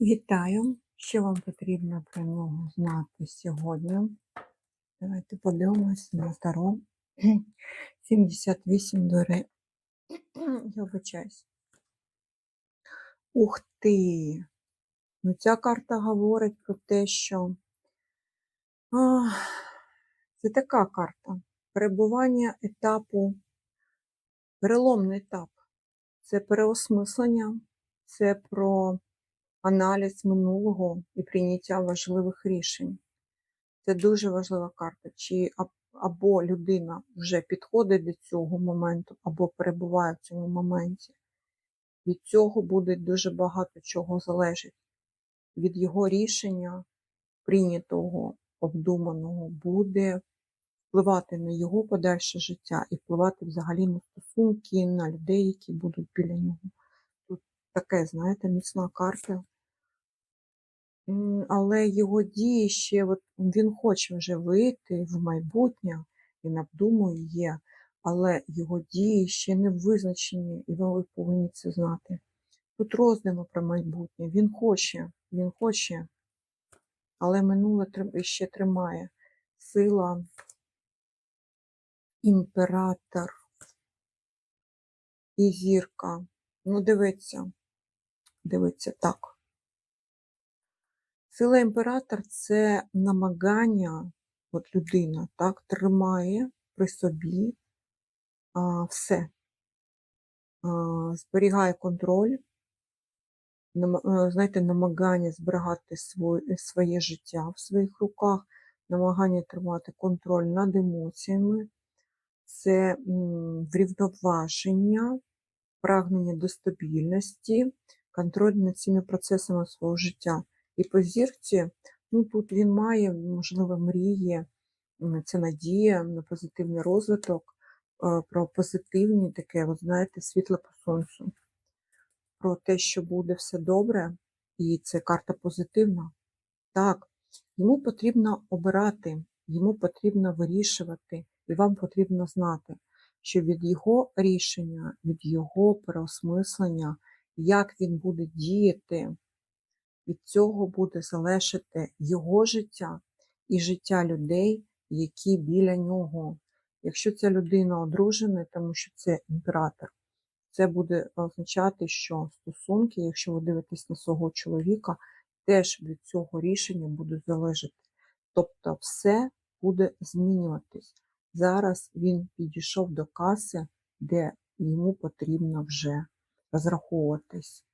Вітаю! Що вам потрібно про нього знати сьогодні? Давайте подивимось на Таро. 78 дверей. Я вибачаюсь. Ух ти! Ну, ця карта говорить про те, що а, це така карта. Перебування етапу, переломний етап. Це переосмислення, це про аналіз минулого і прийняття важливих рішень. Це дуже важлива карта. Чи або людина вже підходить до цього моменту, або перебуває в цьому моменті. Від цього буде дуже багато чого залежить. Від його рішення, прийнятого, обдуманого, буде впливати на його подальше життя і впливати взагалі на стосунки, на людей, які будуть біля нього. Таке, знаєте, міцна карта. Але його дії ще, от він хоче вже вийти в майбутнє, він обдумує є, але його дії ще не визначені, і ви повинні це знати. Тут роздуми про майбутнє. Він хоче, він хоче, але минуле ще тримає. Сила, імператор і зірка. Ну, дивиться, дивиться. Так. Сила імператор це намагання, от людина так тримає при собі а, все, а, зберігає контроль, е, знаєте, намагання зберігати своє, своє життя в своїх руках, намагання тримати контроль над емоціями, це врівноваження, прагнення до стабільності, контроль над цими процесами свого життя. І по зірці, ну тут він має, можливо, мріє, м, це надія на позитивний розвиток, е, про позитивні таке, от знаєте, світло по сонцю, про те, що буде все добре, і це карта позитивна. Так, йому потрібно обирати, йому потрібно вирішувати, і вам потрібно знати, що від його рішення, від його переосмислення, як він буде діяти, від цього буде залежати його життя і життя людей, які біля нього. Якщо ця людина одружена, тому що це імператор, це буде означати, що стосунки, якщо ви дивитесь на свого чоловіка, теж від цього рішення будуть залежати. Тобто все буде змінюватись. Зараз він підійшов до каси, де йому потрібно вже розраховуватись.